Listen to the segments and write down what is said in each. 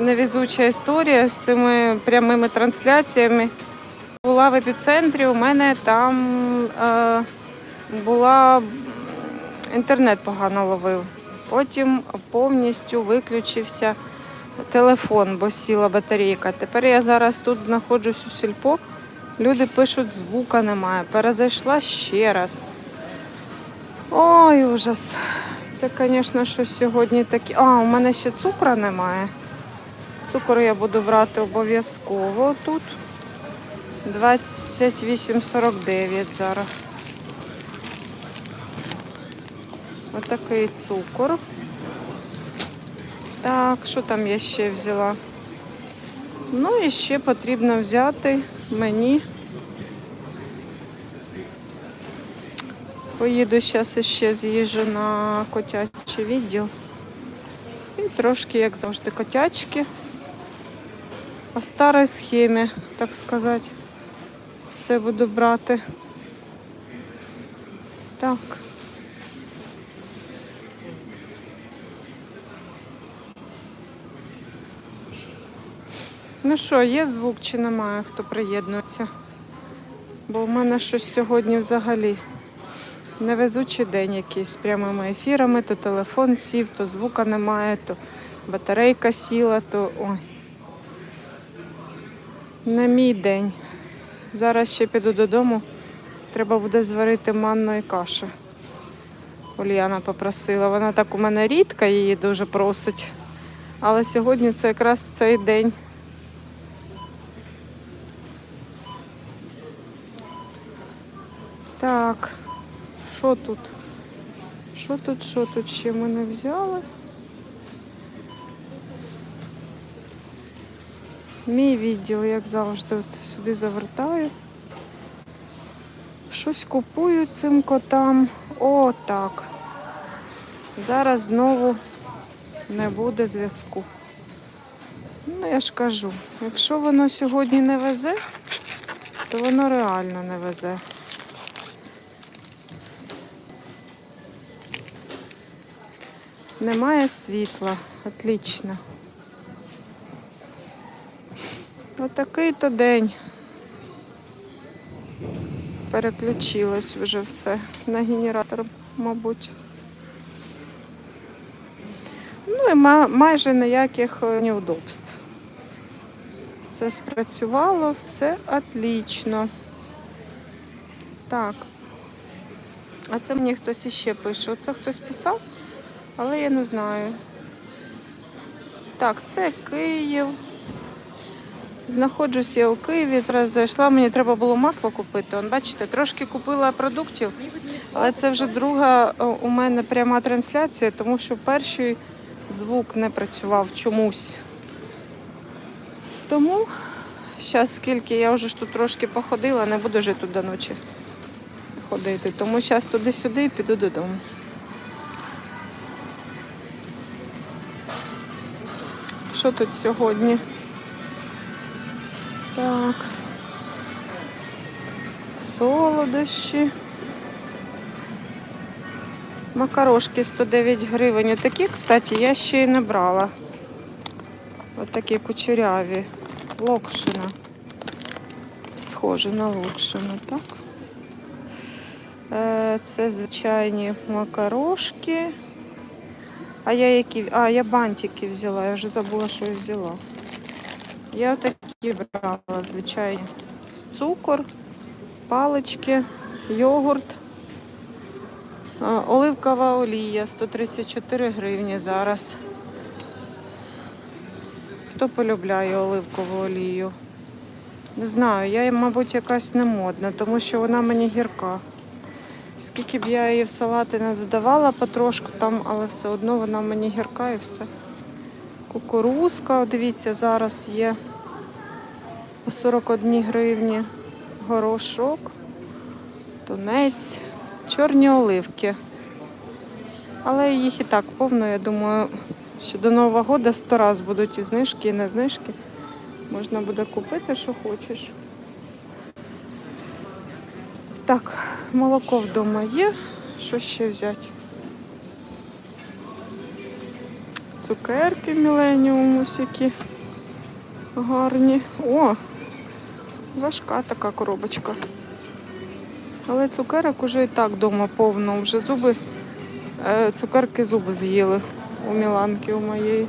невезуча історія з цими прямими трансляціями. Була в епіцентрі, у мене там е, була інтернет погано ловив. Потім повністю виключився телефон, бо сіла батарейка. Тепер я зараз тут знаходжусь у сільпо. Люди пишуть, звука немає. Перезайшла ще раз. Ой, ужас. Це, звісно, щось сьогодні таке. А, у мене ще цукру немає. Цукор я буду брати обов'язково тут. 28,49 зараз. Отакий цукор. Так, що там я ще взяла? Ну і ще потрібно взяти мені. Поїду зараз ще з'їжджу на котячий відділ. І трошки, як завжди, котячки. По старій схемі, так сказати. Все буду брати. Так. Ну що, є звук чи немає, хто приєднується? Бо в мене щось сьогодні взагалі невезучий день якийсь з прямими ефірами, то телефон сів, то звука немає, то батарейка сіла, то ой. Не мій день. Зараз ще піду додому. Треба буде зварити манної каші. Ульяна попросила. Вона так у мене рідко її дуже просить. Але сьогодні це якраз цей день. Так, що тут? Що тут, що тут ще ми не взяли? Мій відділ, як завжди, оце сюди завертаю. Щось купую цим котам. О, так. Зараз знову не буде зв'язку. Ну, я ж кажу, якщо воно сьогодні не везе, то воно реально не везе. Немає світла. Отлично. Отакий то день. Переключилось вже все на генератор, мабуть. Ну і майже ніяких е, неудобств. Все спрацювало, все отлично. Так. А це мені хтось іще пише. Оце хтось писав, але я не знаю. Так, це Київ. Знаходжусь я у Києві, зараз зайшла, мені треба було масло купити. Он, бачите, трошки купила продуктів, але це вже друга е, у мене пряма трансляція, тому що перший звук не працював чомусь. Тому зараз, скільки я вже ж тут трошки походила, не буду вже тут до ночі ходити. Тому зараз туди-сюди і піду додому. Що тут сьогодні? Так. Солодощі. Макарошки 109 гривень. Отакі, кстати, я ще й не брала. Отакі кучеряві. Локшина. Схоже на локшину, так? Е, Це звичайні макарошки. А я які. А, я бантики взяла, я вже забула, що я взяла. Я такі брала, звичайно. Цукор, палички, йогурт, оливкова олія 134 гривні зараз. Хто полюбляє оливкову олію? Не знаю, я, мабуть, якась не модна, тому що вона мені гірка. Скільки б я її в салати не додавала потрошку там, але все одно вона мені гірка і все. Кукурузка, дивіться, зараз є по 41 гривні. Горошок, тунець, чорні оливки. Але їх і так повно, я думаю, що до Нового року 100 раз будуть і знижки, і не знижки. Можна буде купити, що хочеш. Так, молоко вдома є. Що ще взяти? Цукерки які гарні. О! Важка така коробочка. Але цукерок уже і так вдома повно. Вже зуби, е, цукерки зуби з'їли у Міланки у моєї.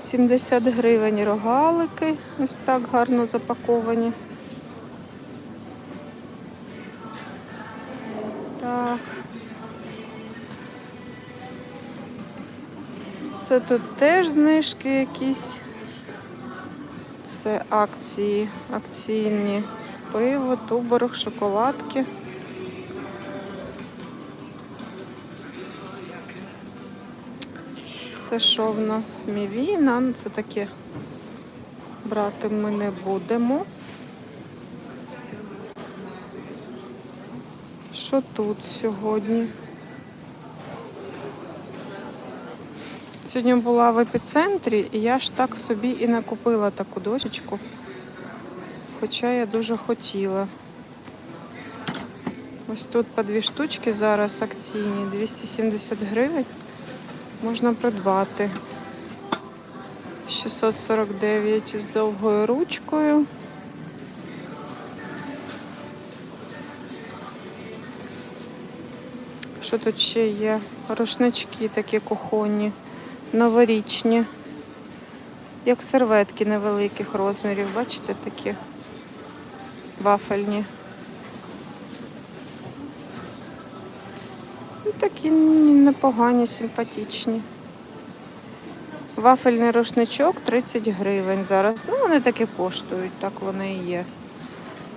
Сімдесят гривень рогалики. Ось так гарно запаковані. Так. Це тут теж знижки якісь. Це акції, акційні пиво, туборг, шоколадки. Це що в нас? Мівіна. Ну, Це таке брати ми не будемо. Що тут сьогодні? Сьогодні була в епіцентрі, і я ж так собі і не купила таку дощечку. Хоча я дуже хотіла. Ось тут по дві штучки зараз акційні, 270 гривень. Можна придбати. 649 з довгою ручкою. Що тут ще є? Рушнички такі кухонні, новорічні. Як серветки невеликих розмірів, бачите, такі вафельні. Ну, такі непогані, симпатичні. Вафельний рушничок 30 гривень зараз. Ну, вони такі коштують, так вони і є.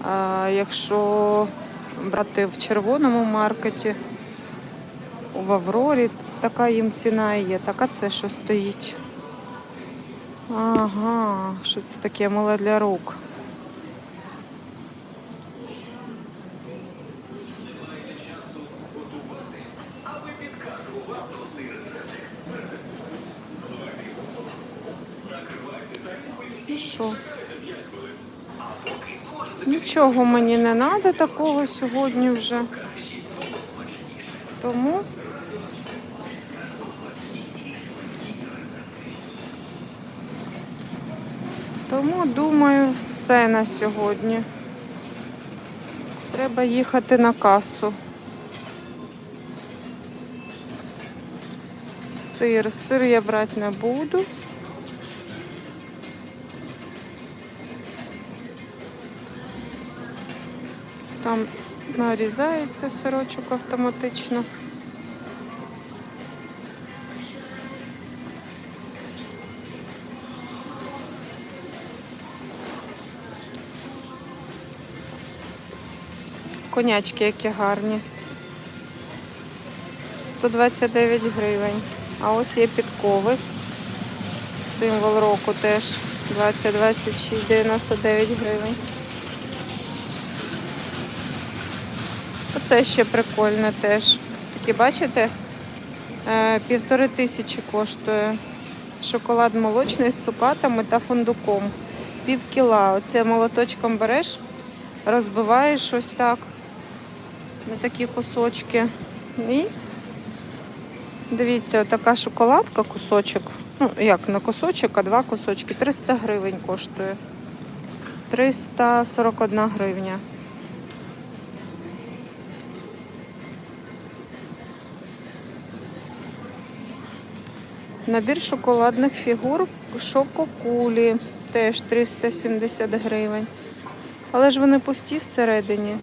А якщо брати в червоному маркеті, в Аврорі така їм ціна є. Так, а це що стоїть? Ага, що це таке мале для рук. Ну що? Нічого мені не треба такого сьогодні вже. Тому Тому думаю, все на сьогодні. Треба їхати на касу. Сир. Сир я брати не буду. Там нарізається сирочок автоматично. Конячки які гарні. 129 гривень. А ось є підкови. Символ року теж 20, 26, 99 гривень. Оце ще прикольне теж. Такі, бачите, Е, півтори тисячі коштує. Шоколад молочний з цукатами та фундуком. Пів кіла. Оце молоточком береш, розбиваєш ось так на такі кусочки. І дивіться, така шоколадка, кусочок. Ну, як на кусочок, а два кусочки. 300 гривень коштує. 341 гривня. Набір шоколадних фігур шококулі. Теж 370 гривень. Але ж вони пусті всередині.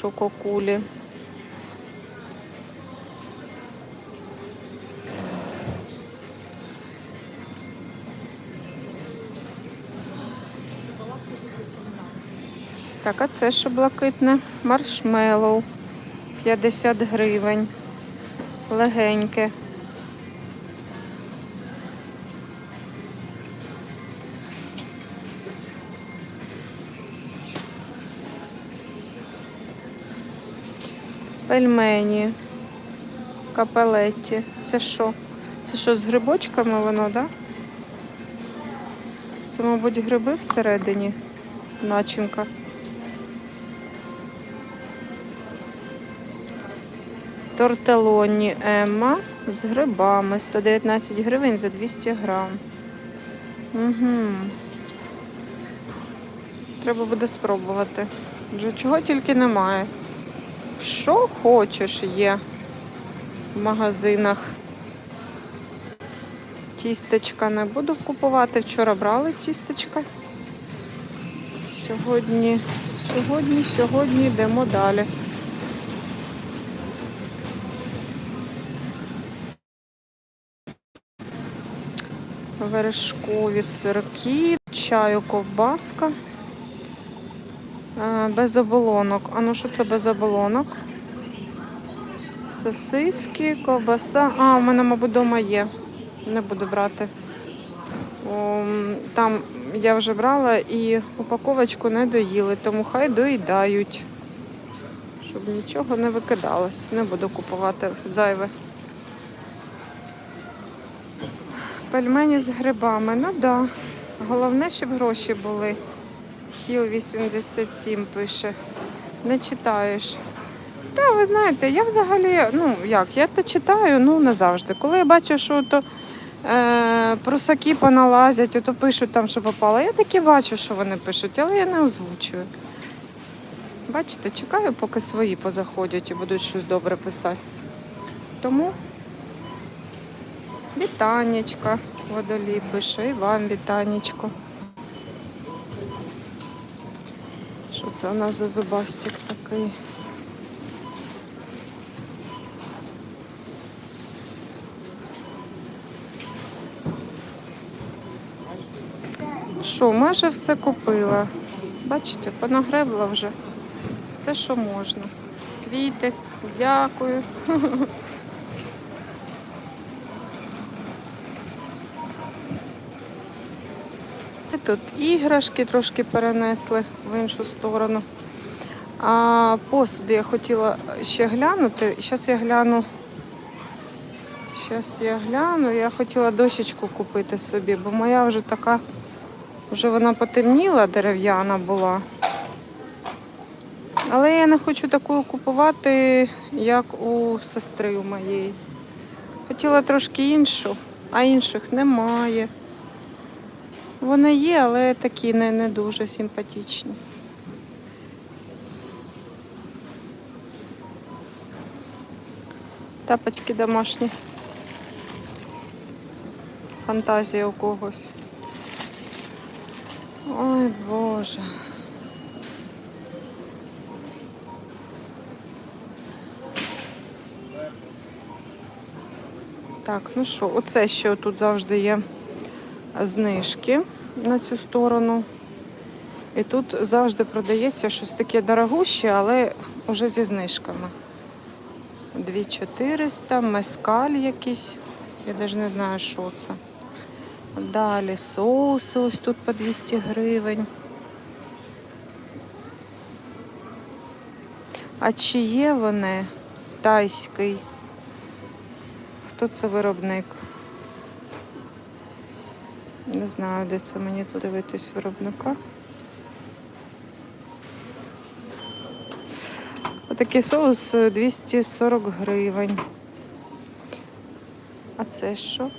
Шококулі. Так, а це що блакитне? Маршмеллоу. 50 гривень. Легеньке. Пельмені, капелетті. Це що? Це що з грибочками воно, так? Да? Це, мабуть, гриби всередині, начинка. Тортелоні Емма з грибами. 119 гривень за 200 грам. Угу. Треба буде спробувати. Вже чого тільки немає. Що хочеш є в магазинах. Тістечка не буду купувати. Вчора брали тістечка. Сьогодні, сьогодні, сьогодні йдемо далі. Вершкові сирки, чаю ковбаска. Е, Без оболонок. А ну що це без оболонок? Сосиски, ковбаса. А, у мене, мабуть, вдома є. Не буду брати. О, Там я вже брала і упаковочку не доїли, тому хай доїдають. Щоб нічого не викидалось. Не буду купувати зайве. Пельмені з грибами. Ну да. Головне, щоб гроші були. Хіл 87 пише. Не читаєш. Та, ви знаєте, я взагалі, ну як, я то читаю, ну не завжди. Коли я бачу, що то е, прусаки поналазять, то пишуть там, що попало. Я таки бачу, що вони пишуть, але я не озвучую. Бачите, чекаю, поки свої позаходять і будуть щось добре писати. Тому вітанечка, водолій пише, і вам вітанечко. Це у нас за зубастик такий? Що, майже все купила. Бачите, понагребла вже все, що можна. Квіти, дякую. Це тут іграшки трошки перенесли в іншу сторону. А посуди я хотіла ще глянути. Зараз я гляну. Зараз я гляну. Я хотіла дощечку купити собі, бо моя вже така, вже вона потемніла, дерев'яна була. Але я не хочу таку купувати, як у сестри у моєї. Хотіла трошки іншу, а інших немає. Вони є, але такі не, не дуже симпатичні. Тапочки домашні. Фантазія у когось. Ой Боже. Так, ну що, оце ще тут завжди є знижки на цю сторону. І тут завжди продається щось таке дорогуще, але вже зі знижками. 2400, мескаль якийсь. Я навіть не знаю, що це. Далі соуси ось тут по 200 гривень. А чи є вони тайський? Хто це виробник? Не знаю, де це мені тут дивитись виробника. Отакий соус е, 240 гривень. А це що?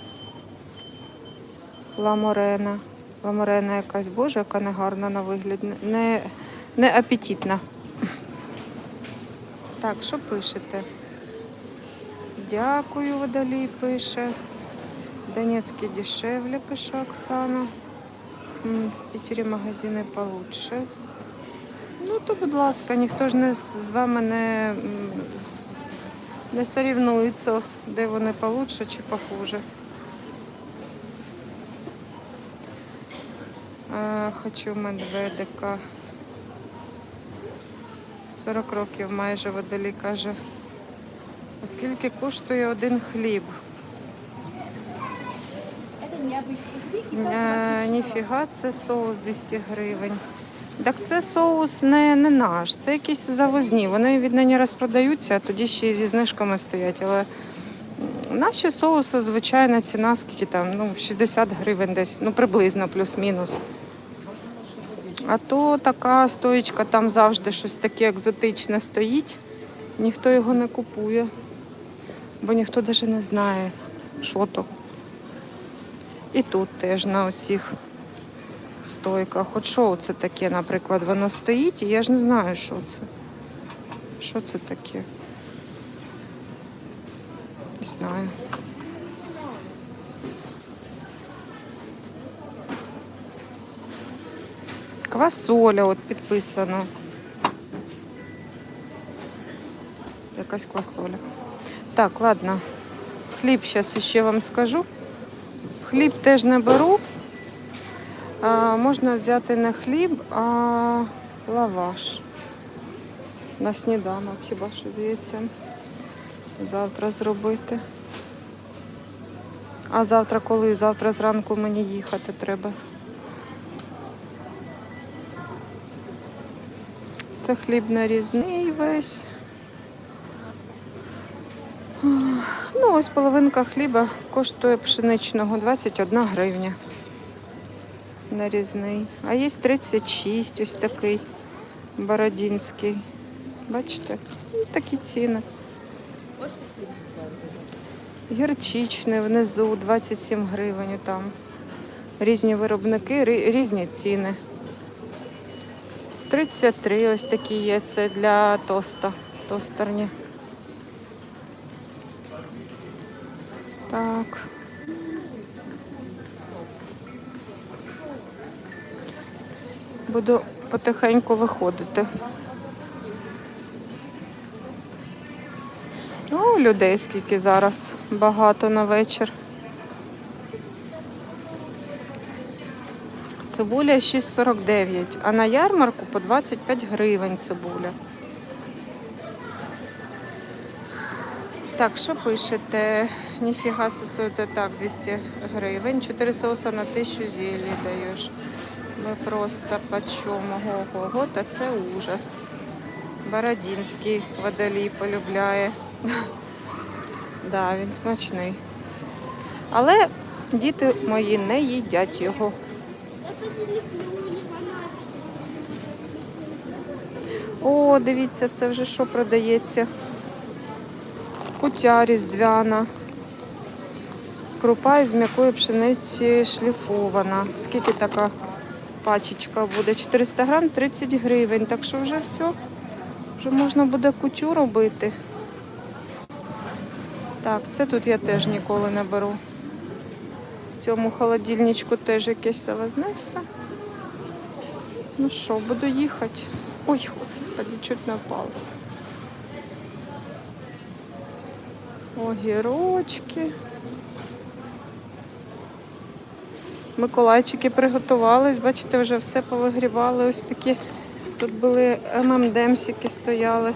Ламорена. Ламорена якась, боже, яка не гарна на вигляд. Не, не апетитна. Так, що пишете? Дякую, водолій пише. Донецкий дешевле, пише Оксана. В Пітері магазини получше. Ну, то, будь ласка, ніхто ж не з вами не, не сорівнується, де вони получше чи похуже. А, хочу медведика. 40 років майже водолій каже. А скільки коштує один хліб? Е, Ніфіга, це соус 200 гривень. Так це соус не, не наш, це якісь завозні. Вони віднині розпродаються, а тоді ще й зі знижками стоять. Але наші соуси, звичайна ціна, скільки там, ну, 60 гривень десь, ну приблизно, плюс-мінус. А то така стоїчка, там завжди щось таке екзотичне стоїть, ніхто його не купує. бо ніхто навіть не знає, що то. І тут теж на оцих стойках. От що це таке, наприклад, воно стоїть, і я ж не знаю, що це. Що це таке? Не знаю. Квасоля от підписано. Якась квасоля. Так, ладно. Хліб зараз ще вам скажу. Хліб теж не беру. А, можна взяти не хліб, а лаваш. На сніданок хіба що з. Завтра зробити. А завтра коли? Завтра зранку мені їхати треба. Це хліб нарізний весь. Ну, ось половинка хліба коштує пшеничного 21 гривня. Нарізний. А є 36, ось такий бородінський. Бачите? Такі ціни. Гірчичний внизу 27 гривень там. Різні виробники, різні ціни. 33 ось такі є. Це для тоста. Тостерні. Так. Буду потихеньку виходити. Ну, людей скільки зараз багато на вечір. Цибуля 6,49, а на ярмарку по 25 гривень цибуля. Так, що пишете? Ніфіга це стоїть так, 200 гривень. 4 соуса на 1000 зелі даєш. Ви просто по чому? Ого, та це ужас. Бородінський водолій полюбляє. Да, він смачний. Але діти мої не їдять його. О, дивіться, це вже що продається. Кутя різдвяна. Крупа із м'якої пшениці шліфована. Скільки така пачечка буде? 400 грам 30 гривень. Так що вже все. Вже можна буде кутю робити. Так, це тут я теж ніколи не беру. В цьому холодильничку теж якесь завозне. Ну що, буду їхати. Ой, господи, чуть не впала. Огірочки. Миколайчики приготувались, бачите, вже все повигрівали. Ось такі. Тут були ММДМсики стояли.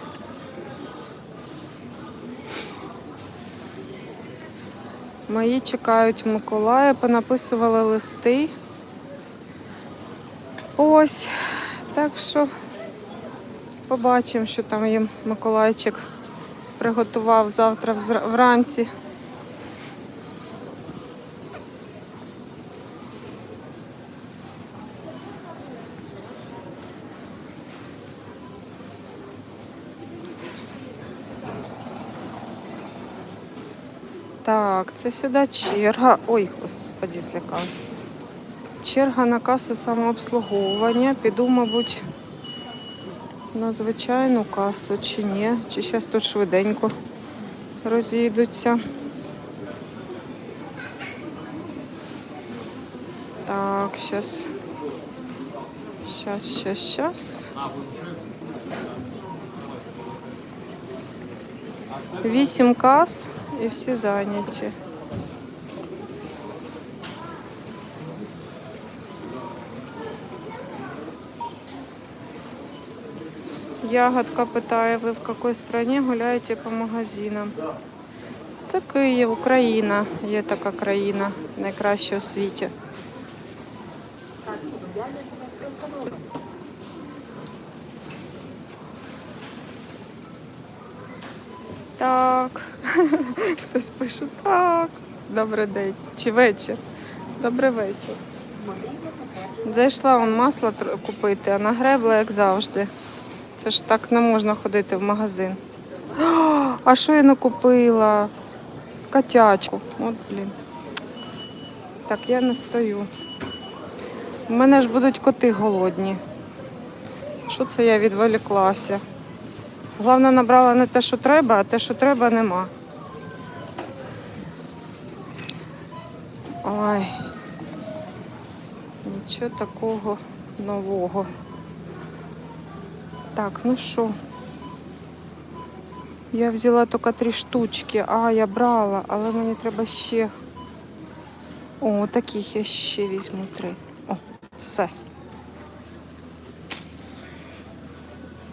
Мої чекають Миколая, понаписували листи. Ось. Так що побачимо, що там їм Миколайчик приготував завтра вранці. Так, це сюди черга. Ой, господі, злякалась. Черга на каси самообслуговування. Піду, мабуть, на звичайну касу чи ні. Чи зараз тут швиденько розійдуться. Так, зараз. Щас, щас, щас. Вісім кас і всі зайняті. Ягодка питає, ви в якій країні гуляєте по магазинам? Це Київ, Україна. Є така країна, найкраща у світі. Так. Хтось пише так. Добрий день. Чи вечір? Добрий вечір. Зайшла он масло купити, а нагребла, як завжди. Це ж так не можна ходити в магазин. А що я не купила? котячку. От, блін. Так, я не стою. У мене ж будуть коти голодні. Що це я відволіклася? Головне, набрала не те, що треба, а те, що треба, нема. Ой. Нічого такого нового. Так, ну що? Я взяла тільки три штучки. А, я брала, але мені треба ще. О, таких я ще візьму три. О, все.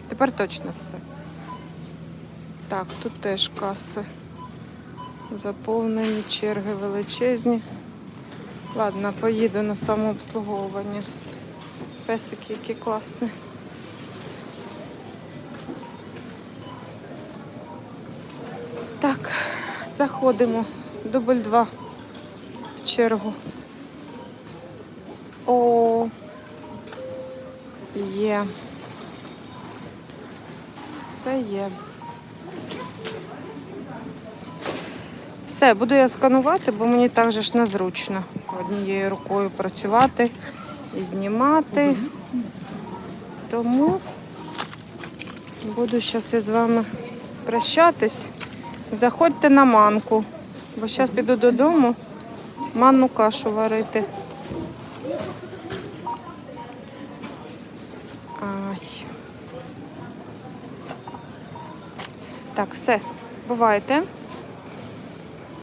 Тепер точно все. Так, тут теж каси. Заповнені черги величезні. Ладно, поїду на самообслуговування. Песики, які класні. Так, заходимо. Дубль два в чергу. О, є. Все є. Все, буду я сканувати, бо мені так же ж незручно однією рукою працювати і знімати. Тому буду зараз із вами прощатись. Заходьте на манку, бо зараз піду додому манну кашу варити. Ай. Так, все, бувайте.